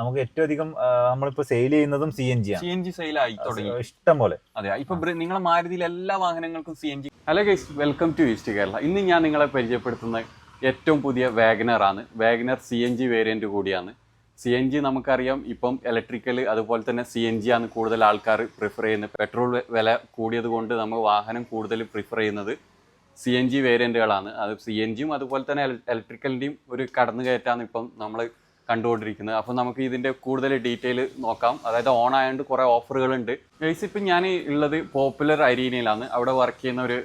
നമുക്ക് ഏറ്റവും അധികം നമ്മളിപ്പോ സെയിൽ ചെയ്യുന്നതും C N G C N G sale ആയി തുടങ്ങി. ഇഷ്ടം പോലെ. അതെ ഇപ്പൊ നിങ്ങളെ മാരുതിയിലെ എല്ലാ വാഹനങ്ങൾക്കും C N G hello guys welcome to east Kerala ഇന്ന് ഞാൻ നിങ്ങളെ പരിചയപ്പെടുത്തുന്ന ഏറ്റവും പുതിയ വാഗനർ ആണ്. Wagon R C N G variant കൂടിയാണ്. സി എൻ ജി നമുക്കറിയാം ഇപ്പം ഇലക്ട്രിക്കൽ അതുപോലെ തന്നെ സി എൻ ജി ആണ് കൂടുതൽ ആൾക്കാർ പ്രിഫർ ചെയ്യുന്നത്. പെട്രോൾ വില കൂടിയത് കൊണ്ട് നമ്മൾ വാഹനം കൂടുതൽ പ്രിഫർ ചെയ്യുന്നത് സി എൻ ജി വേരിയന്റുകളാണ് അത് സി എൻ ജിയും അതുപോലെ തന്നെ ഇലക്ട്രിക്കലിന്റെയും ഒരു കടന്നുകയറ്റാണ് ഇപ്പം നമ്മൾ കണ്ടുകൊണ്ടിരിക്കുന്നത്. അപ്പോൾ നമുക്ക് ഇതിന്റെ കൂടുതൽ ഡീറ്റെയിൽ നോക്കാം. അതായത് ഓൺ ആയതുകൊണ്ട് കുറേ ഓഫറുകളുണ്ട്. ഗൈസ് ഇപ്പം ഞാൻ ഉള്ളത് പോപ്പുലർ അരീനയിലാണ്. അവിടെ വർക്ക് ചെയ്യുന്ന ഒരു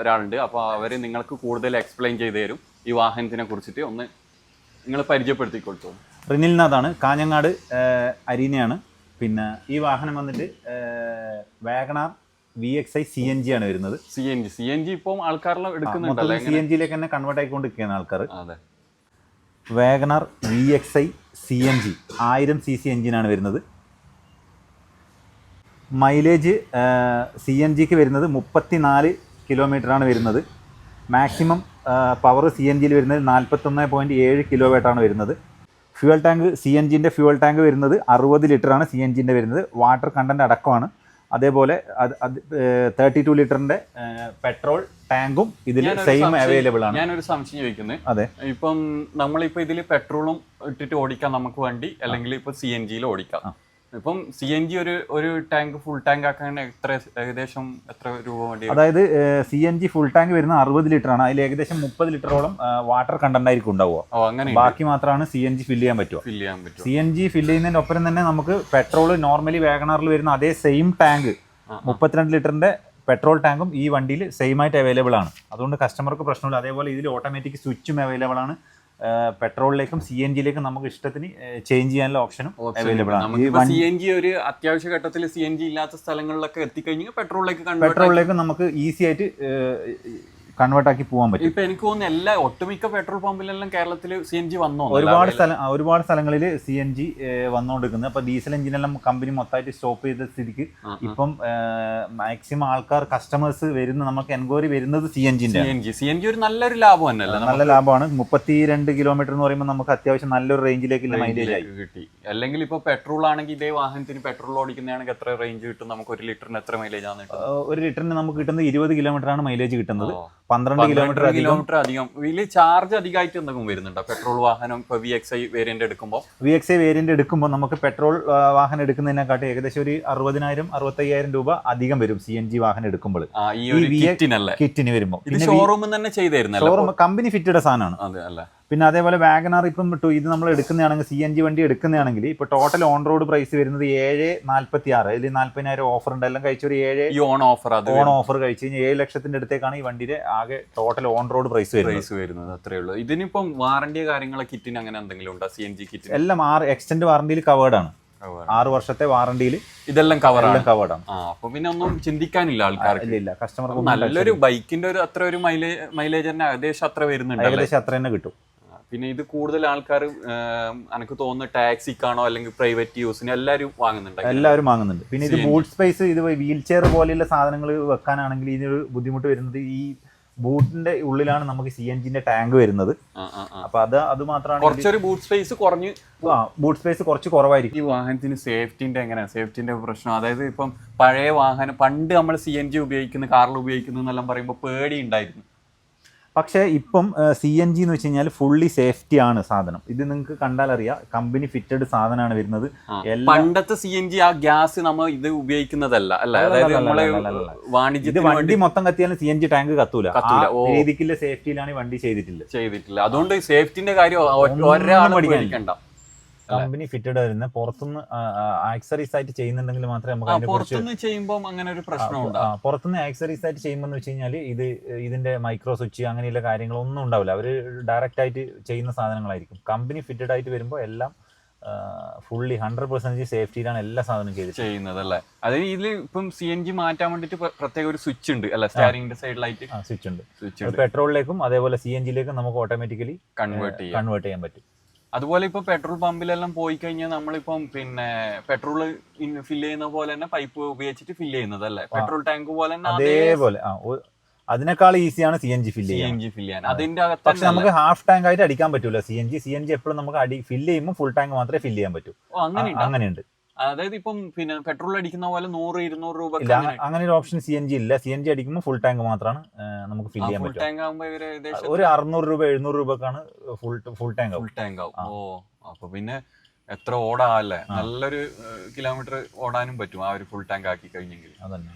ഒരാളുണ്ട്. അപ്പോൾ അവർ നിങ്ങൾക്ക് കൂടുതൽ എക്സ്പ്ലെയിൻ ചെയ്തു തരും ഈ വാഹനത്തിനെ കുറിച്ചിട്ട്. ഒന്ന് നിങ്ങൾ പരിചയപ്പെടുത്തിക്കൊടുത്തു റിനിൽനാഥാണ്. കാഞ്ഞങ്ങാട് അരീനയാണ്. പിന്നെ ഈ വാഹനം വന്നിട്ട് Wagon R V X I C N G ആണ് വരുന്നത്. C N G C N G ഇപ്പം ആൾക്കാരെല്ലാം എടുക്കുന്നുണ്ടല്ലോ സി എൻ ജിയിലേക്ക് തന്നെ കൺവേർട്ട് ആയിക്കൊണ്ടിരിക്കുകയാണ് ആൾക്കാർ അതെ. Wagon R V X I C N G ആയിരം സി സി എഞ്ചിനാണ് വരുന്നത്. മൈലേജ് സി എൻ ജിക്ക് വരുന്നത് മുപ്പത്തിനാല് ആണ് വരുന്നത്. മാക്സിമം പവർ സി എൻ ജിയിൽ വരുന്നത് നാൽപ്പത്തൊന്ന് പോയിന്റ് ഏഴ് കിലോ വാട്ടാണ് വരുന്നത്. ഫ്യൂവൽ ടാങ്ക് സി എൻ ജിന്റെ ഫ്യൂവൽ ടാങ്ക് വരുന്നത് അറുപത് ലിറ്ററാണ് സി എൻ ജിന്റെ വരുന്നത്. വാട്ടർ കണ്ടന്റ് അടക്കമാണ്. അതേപോലെ അത് അത് തേർട്ടി ടു ലിറ്ററിന്റെ പെട്രോൾ ടാങ്കും ഇതിൽ സെയിം അവൈലബിൾ ആണ്. ഞാനൊരു സംശയം ചോദിക്കുന്നത് അതെ. ഇപ്പം നമ്മളിപ്പോ ഇതിൽ പെട്രോളും ഇട്ടിട്ട് ഓടിക്കാം നമുക്ക് വണ്ടി അല്ലെങ്കിൽ ഇപ്പൊ സി എൻ ജിയിൽ ഓടിക്കാം. ഇപ്പം സി എൻ ജി ഒരു ഒരു ടാങ്ക് ഫുൾ ടാങ്ക് ആക്കാൻ എത്ര ഏകദേശം എത്ര രൂപ വേണ്ടി? അതായത് C N G full tank വരുന്ന അറുപത് ലിറ്റർ ആണ്. അതിൽ ഏകദേശം മുപ്പത് ലിറ്ററോളം വാട്ടർ കണ്ടന്റ് ആയിരിക്കും ഉണ്ടാവുക. അങ്ങനെ ബാക്കി മാത്രമാണ് സി എൻ ജി ഫില്ല് ചെയ്യാൻ പറ്റുക. ഫില്ല് ചെയ്യാൻ പറ്റും സി എൻ ജി ഫില്ല് ചെയ്യുന്നതിന്റെ ഒപ്പം തന്നെ നമുക്ക് പെട്രോൾ നോർമലി വേഗണറിൽ വരുന്ന അതേ സെയിം ടാങ്ക് മുപ്പത്തിരണ്ട് ലിറ്ററിന്റെ പെട്രോൾ ടാങ്കും ഈ വണ്ടിയിൽ സെയിം ആയിട്ട് അവൈലബിൾ ആണ്. അതുകൊണ്ട് കസ്റ്റമർക്ക് പ്രശ്നമില്ല. അതേപോലെ ഇതിൽ ഓട്ടോമാറ്റിക് സ്വിച്ചും അവൈലബിൾ ആണ്. പെട്രോളിലേക്കും സി എൻ ജിയിലേക്കും നമുക്ക് ഇഷ്ടത്തിന് ചേഞ്ച് ചെയ്യാനുള്ള ഓപ്ഷനും അവൈലബിൾ ആണ്. സി എൻ ജി ഒരു അത്യാവശ്യ ഘട്ടത്തിൽ സി എൻ ജി ഇല്ലാത്ത സ്ഥലങ്ങളിലൊക്കെ എത്തിക്കഴിഞ്ഞാൽ പെട്രോളിലേക്ക് പെട്രോളിലേക്ക് നമുക്ക് ഈസി ആയിട്ട് കൺവേർട്ട് ആക്കി പോകാൻ പറ്റും. ഇപ്പൊ എനിക്ക് തോന്നുന്നു എല്ലാ ഒട്ടുമിക്ക പെട്രോൾ പമ്പിലെല്ലാം കേരളത്തിൽ സി എൻ ജി വന്നോ ഒരുപാട് സ്ഥലം ഒരുപാട് സ്ഥലങ്ങളിൽ സി എൻ ജി വന്നുകൊണ്ടിരിക്കുന്നത് അപ്പൊ ഡീസൽ എഞ്ചിനെല്ലാം കമ്പനി മൊത്തമായിട്ട് സ്റ്റോപ്പ് ചെയ്ത സ്ഥിതിക്ക് ഇപ്പം മാക്സിമം ആൾക്കാർ കസ്റ്റമേഴ്സ് വരുന്ന നമുക്ക് എൻക്വയറി വരുന്നത് C N ജിന്റെ C N G C N G ഒരു നല്ലൊരു ലാഭം തന്നെ നല്ല ലാഭമാണ്. മുപ്പത്തിരണ്ട് കിലോമീറ്റർ എന്ന് പറയുമ്പോൾ നമുക്ക് അത്യാവശ്യം നല്ലൊരു റേഞ്ചിലേക്ക് മൈലേജ് ആയി. കിട്ടി. അല്ലെങ്കിൽ ഇപ്പൊ പെട്രോൾ ആണെങ്കിൽ ഇതേ വാഹനത്തിന് പെട്രോൾ ഓടിക്കുന്നതാണെങ്കിൽ എത്ര റേഞ്ച് കിട്ടും? നമുക്ക് ഒരു ലിറ്ററിന് എത്ര മൈലേജ് ആണ് ഒരു ലിറ്ററിന് നമുക്ക് കിട്ടുന്നത് ഇരുപത് കിലോമീറ്റർ ആണ് മൈലേജ് കിട്ടുന്നത്. പന്ത്രണ്ട് കിലോമീറ്റർ കിലോമീറ്റർ അധികം. ഇതിൽ ചാർജ് അധികമായിട്ട് എന്തെങ്കിലും വരുന്നുണ്ടോ? പെട്രോൾ വാഹനം ഇപ്പൊ വി എക്സ് ഐ വേരിയന്റ് എടുക്കുമ്പോൾ വി എക്സ് ഐ വേരിയന്റ് എടുക്കുമ്പോൾ നമുക്ക് പെട്രോൾ വാഹനം എടുക്കുന്നതിനെക്കാട്ടി ഏകദേശം ഒരു അറുപതിനായിരം അറുപത്തയ്യായിരം രൂപ അധികം വരും സി എൻ ജി വാഹനം എടുക്കുമ്പോൾ. ഈ ഒരു കിറ്റിന് വരുമ്പോൾ ഷോറൂമിൽ തന്നെ ചെയ്തായിരുന്നു ഷോറൂം കമ്പനി ഫിറ്റഡ് സാധനമാണ്. അതെ അല്ലേ? പിന്നെ അതേപോലെ വാഗനർ ഇപ്പം ഇട്ടു. ഇത് നമ്മൾ എടുക്കുന്നതാണെങ്കിൽ സി എൻ ജി വണ്ടി എടുക്കുന്നതാണെങ്കിൽ ഇപ്പോൾ ടോട്ടൽ ഓൺ റോഡ് പ്രൈസ് വരുന്നത് ഏഴ് നാൽപ്പത്തി ആറ് ഇതിൽ നാൽപ്പതിനായിരം ഓഫർ ഉണ്ട്. എല്ലാം കഴിച്ച ഒരു ഏഴ് ഈ ഓൺ ഓഫർ അത് ഓൺ ഓഫർ കഴിച്ച് കഴിഞ്ഞാൽ ഏഴ് ലക്ഷത്തിന്റെ അടുത്തേക്കാണ് ഈ വണ്ടിയുടെ ആകെ ടോട്ടൽ ഓൺ റോഡ് പ്രൈസ് വരുന്നത്. പ്രൈസ് വരുന്നത്. അത്രേ ഉള്ളൂ. ഇതിനിപ്പം വാറണ്ടി കാര്യങ്ങളെ കിറ്റിന് അങ്ങനെ എന്തെങ്കിലും ഉണ്ടോ? സി എൻ ജി കിറ്റ് എല്ലാം ആറ് എക്സ്റ്റൻഡ് വാറണ്ടിയിൽ കവേർഡ് ആണ്. ആറ് വർഷത്തെ വാറണ്ടിയിൽ ഇതെല്ലാം കവർ കവേർഡ് ആണ്. അപ്പൊ പിന്നെ ഒന്നും ചിന്തിക്കാനില്ല ആൾക്കാർക്ക്. കസ്റ്റമർക്ക് നല്ലൊരു ബൈക്കിന്റെ ഒരു അത്ര ഒരു മൈലേജ് മൈലേജ് തന്നെ ഏകദേശം അത്ര വരുന്നുണ്ട് ഏകദേശം അത്ര തന്നെ കിട്ടും. പിന്നെ ഇത് കൂടുതൽ ആൾക്കാർ എനിക്ക് തോന്നുന്നു ടാക്സിക്കാണോ അല്ലെങ്കിൽ പ്രൈവറ്റ് യൂസിന് എല്ലാവരും വാങ്ങുന്നുണ്ട്. എല്ലാവരും വാങ്ങുന്നുണ്ട്. പിന്നെ ഇത് ബൂട്ട് സ്പേസ് ഇത് വീൽ ചെയർ പോലെയുള്ള സാധനങ്ങൾ വെക്കാനാണെങ്കിൽ ഇതിനൊരു ബുദ്ധിമുട്ട് വരുന്നത് ഈ ബൂട്ടിന്റെ ഉള്ളിലാണ് നമുക്ക് സി എൻ ജിന്റെ ടാങ്ക് വരുന്നത്. ആ, ആ, ആ. അപ്പൊ അത് അത് മാത്രമാണ് കുറച്ചൊരു ബൂട്ട് സ്പേസ് കുറഞ്ഞ് ബൂട്ട് സ്പേസ് കുറച്ച് കുറവായിരിക്കും. ഈ വാഹനത്തിന് സേഫ്റ്റിന്റെ എങ്ങനെയാണ് സേഫ്റ്റിന്റെ പ്രശ്നം. അതായത് ഇപ്പം പഴയ വാഹനം പണ്ട് നമ്മൾ സി എൻ ജി ഉപയോഗിക്കുന്ന കാറിൽ ഉപയോഗിക്കുന്നു എന്നെല്ലാം പറയുമ്പോൾ പേടി ഉണ്ടായിരുന്നു. പക്ഷേ ഇപ്പം സി എൻ ജി എന്ന് വെച്ച് കഴിഞ്ഞാൽ ഫുള്ളി സേഫ്റ്റി ആണ് സാധനം. ഇത് നിങ്ങൾക്ക് കണ്ടാൽ അറിയാം കമ്പനി ഫിറ്റഡ് സാധനമാണ് വരുന്നത് പണ്ടത്തെ സി എൻ ജി ആ ഗ്യാസ് നമ്മൾ ഇത് ഉപയോഗിക്കുന്നതല്ല. ഇത് വണ്ടി മൊത്തം കത്തിയാലും സി എൻ ജി ടാങ്ക് കത്തൂല. രീതിക്കുള്ള സേഫ്റ്റിയിലാണ് ഈ വണ്ടി ചെയ്തിട്ടില്ല. ചെയ്തിട്ടില്ല. അതുകൊണ്ട് സേഫ്റ്റിന്റെ കാര്യം ഒരാളും. പേടിക്കണ്ട. കമ്പനി ഫിറ്റഡ് വരുന്ന പുറത്തുനിന്ന് ആക്സറീസ് ആയിട്ട് ചെയ്യുന്നുണ്ടെങ്കിൽ മാത്രമേ നമുക്ക് അതിനെ പുറത്തുനിന്ന് ചെയ്യുമ്പോൾ അങ്ങനെ ഒരു പ്രശ്നമുണ്ട് പുറത്തുനിന്ന് ആക്സറീസ് ആയിട്ട് ചെയ്യുമ്പോൾ വെച്ച് കഴിഞ്ഞാൽ ഇത് ഇതിന്റെ മൈക്രോ സ്വിച്ച് അങ്ങനെയുള്ള കാര്യങ്ങളൊന്നും ഉണ്ടാവില്ല. അവർ ഡയറക്റ്റ് ആയിട്ട് ചെയ്യുന്ന സാധനങ്ങളായിരിക്കും. കമ്പനി ഫിറ്റഡ് ആയിട്ട് വരുമ്പോൾ എല്ലാം ഫുള്ളി ഹൺഡ്രഡ് പെർസെന്റേജ് സേഫ്റ്റിയിലാണ് എല്ലാ സാധനവും ചെയ്ത് ചെയ്യുന്നത് അല്ലേ? അതായത് ഇതിൽ ഇപ്പം സി എൻ ജി മാറ്റാൻ വേണ്ടിട്ട് പ്രത്യേക ഒരു സ്വിച്ച് ഉണ്ട് അല്ല? സ്റ്റാരിങ്ങിന്റെ സൈഡിലായിട്ട് സ്വിച്ച് ഉണ്ട്. സ്വിച്ച് പെട്രോളിലേക്കും അതേപോലെ സി എൻ ജിയിലേക്കും നമുക്ക് ഓട്ടോമാറ്റിക്കലി കൺവേർട്ട് കൺവേർട്ട് ചെയ്യാൻ പറ്റും. അതുപോലെ ഇപ്പൊ പെട്രോൾ പമ്പിലെല്ലാം പോയി കഴിഞ്ഞാൽ നമ്മളിപ്പം പിന്നെ പെട്രോൾ ഫില്ല് ചെയ്യുന്ന പോലെ തന്നെ പൈപ്പ് ഉപയോഗിച്ചിട്ട് ഫില്ല് ചെയ്യുന്നത് അല്ലേ പെട്രോൾ ടാങ്ക് പോലെ തന്നെ അതേപോലെ. അതിനേക്കാൾ ഈസിയാണ് C N G fill C ചെയ്യാൻ. എൻ ജി ഫില്ല് ചെയ്യാൻ. അതിന്റെ പക്ഷെ നമുക്ക് ഹാഫ് ടാങ്ക് ആയിട്ട് അടിക്കാൻ പറ്റൂല. C N G C N G എപ്പോഴും നമുക്ക് അടി ഫില്ല് ചെയ്യുമ്പോൾ ഫുൾ ടാങ്ക് മാത്രമേ ഫില്ല് ചെയ്യാൻ പറ്റൂ. അങ്ങനെയുണ്ട്. അതായത് ഇപ്പം പിന്നെ പെട്രോൾ അടിക്കുന്ന പോലെ നൂറ് ഇരുന്നൂറ് രൂപ അങ്ങനെ ഒരു ഓപ്ഷൻ സി എൻ ജി ഇല്ല. സി എൻ ജി അടിക്കുമ്പോൾ ഫുൾ ടാങ്ക് മാത്രമാണ് നമുക്ക് ഫിൽ ചെയ്യാൻ പറ്റും ഒരു അറുന്നൂറ് രൂപ എഴുന്നൂറ് രൂപക്കാണ് full full tank full tank ആവും. ഓ അപ്പൊ പിന്നെ എത്ര ഓടാല്ലേ. നല്ലൊരു കിലോമീറ്റർ ഓടാനും പറ്റും ആ ഒരു ഫുൾ ടാങ്ക് ആക്കി കഴിഞ്ഞെങ്കിൽ. അതന്നെ.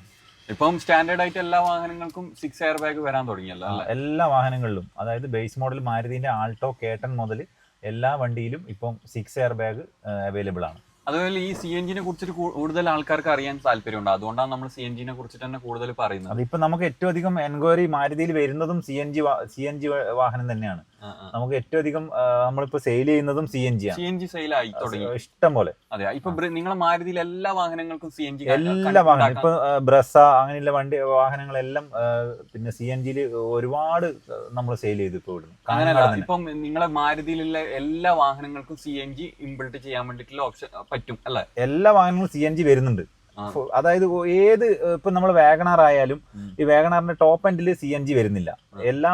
ഇപ്പം സ്റ്റാൻഡേർഡ് ആയിട്ട് എല്ലാ വാഹനങ്ങൾക്കും സിക്സ് എയർ ബാഗ് വരാൻ തുടങ്ങിയല്ലോ എല്ലാ വാഹനങ്ങളിലും. അതായത് ബേസ് മോഡൽ മാരുതിന്റെ ആൾട്ടോ കേട്ടൺ മുതൽ എല്ലാ വണ്ടിയിലും ഇപ്പം സിക്സ് എയർ ബാഗ് അവൈലബിൾ ആണ്. അതുപോലെ ഈ സി എൻ ജിനെ കുറിച്ചിട്ട് കൂടുതൽ ആൾക്കാർക്ക് അറിയാൻ താല്പര്യമുണ്ട്. അതുകൊണ്ടാണ് നമ്മൾ സി എൻ ജിനെ കുറിച്ചിട്ട് തന്നെ കൂടുതൽ പറയുന്നത്. അതിപ്പോ നമുക്ക് ഏറ്റവും അധികം എൻക്വയറി മാരുതിയിൽ വരുന്നതും C N G C N G വാഹനം തന്നെയാണ്. നമുക്ക് ഏറ്റവും അധികം നമ്മളിപ്പോ സെയിൽ ചെയ്യുന്നതും C N G C N G sale ആയി തുടങ്ങി. ഇഷ്ടം പോലെ. അതെ ഇപ്പൊ നിങ്ങളെ മാരുതിയിൽ എല്ലാ വാഹനങ്ങൾക്കും സി എൻ ജി എല്ലാ വാഹനം ഇപ്പൊ ബ്രസ അങ്ങനെയുള്ള വണ്ടി വാഹനങ്ങളെല്ലാം പിന്നെ സി എൻ ജിയിൽ ഒരുപാട് നമ്മൾ സെയിൽ ചെയ്തു ഇപ്പൊ ഇവിടുന്ന്. ഇപ്പം നിങ്ങളെ മാരുതിയിലുള്ള എല്ലാ വാഹനങ്ങൾക്കും സി എൻ ജി ഇമ്പിൾട്ട് ചെയ്യാൻ വേണ്ടിയിട്ടുള്ള ഓപ്ഷൻ പറ്റും അല്ലെ? എല്ലാ വാഹനങ്ങളും സി എൻ ജി വരുന്നുണ്ട്. അതായത് ഏത് ഇപ്പൊ നമ്മൾ വാഗണാർ ആയാലും ഈ വാഗണാറിന്റെ ടോപ്പ് എൻഡിൽ സി എൻ ജി വരുന്നില്ല. എല്ലാ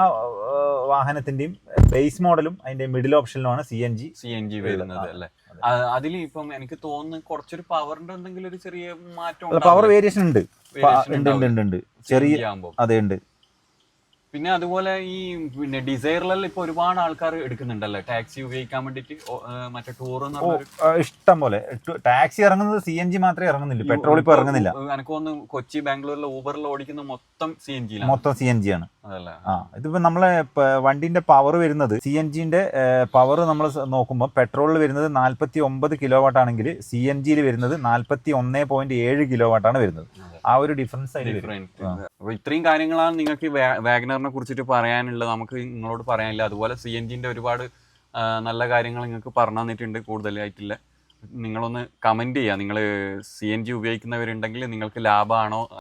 വാഹനത്തിന്റെയും ബേസ് മോഡലും അതിന്റെ middle ഓപ്ഷനിലുമാണ് C N G C N G വരുന്നത് അല്ലേ? അതെ. അതിൽ ഇപ്പം എനിക്ക് തോന്നുന്നു കുറച്ചൊരു പവറിന്റെ എന്തെങ്കിലും ഒരു ചെറിയ മാറ്റം പവർ വേരിയേഷൻ ഉണ്ട്. ഉണ്ട് ഉണ്ട് ഉണ്ട് ചെറിയ അതെ ഉണ്ട്. പിന്നെ അതുപോലെ ഈ പിന്നെ ഡിസൈറിലെല്ലാം ഇപ്പൊ ഒരുപാട് ആൾക്കാർ എടുക്കുന്നുണ്ടല്ലോ. ടാക്സി ഉപയോഗിക്കാൻ വേണ്ടിട്ട് മറ്റേ ടൂർ ഇഷ്ടം പോലെ. ടാക്സി ഇറങ്ങുന്നത് സി എൻ ജി മാത്രമേ ഇറങ്ങുന്നില്ല. പെട്രോൾ ഇപ്പൊ ഇറങ്ങുന്നില്ല. എനിക്ക് തോന്നുന്നു കൊച്ചി ബാംഗ്ലൂരിലെ ഊബറിൽ ഓടിക്കുന്ന മൊത്തം സി എൻ ജി മൊത്തം സി എൻ ജി ആണ്. അതല്ലേ? ആ ഇതിപ്പോ നമ്മളെ വണ്ടിന്റെ പവർ വരുന്നത് സി എൻ ജിന്റെ പവർ നമ്മൾ നോക്കുമ്പോൾ പെട്രോളിൽ വരുന്നത് നാൽപ്പത്തി ഒമ്പത് കിലോ വാട്ട് ആണെങ്കിൽ സി എൻ ജിയിൽ വരുന്നത് നാൽപ്പത്തി ഒന്നേ പോയിന്റ് ഏഴ് കിലോ വാട്ടാണ് വരുന്നത്. ആ ഒരു ഡിഫറൻസ് അപ്പൊ ഇത്രയും കാര്യങ്ങളാണ് നിങ്ങൾക്ക് വാഗനറിനെ കുറിച്ചിട്ട് പറയാനുള്ളത്. നമുക്ക് നിങ്ങളോട് പറയാനില്ല. അതുപോലെ സി എൻ ജിന്റെ ഒരുപാട് നല്ല കാര്യങ്ങൾ നിങ്ങൾക്ക് പറഞ്ഞു തന്നിട്ടുണ്ട് കൂടുതലായിട്ടില്ല. നിങ്ങളൊന്ന് കമന്റ് ചെയ്യുക നിങ്ങൾ സി എൻ ജി ഉപയോഗിക്കുന്നവരുണ്ടെങ്കിൽ നിങ്ങൾക്ക് ലാഭമാണോ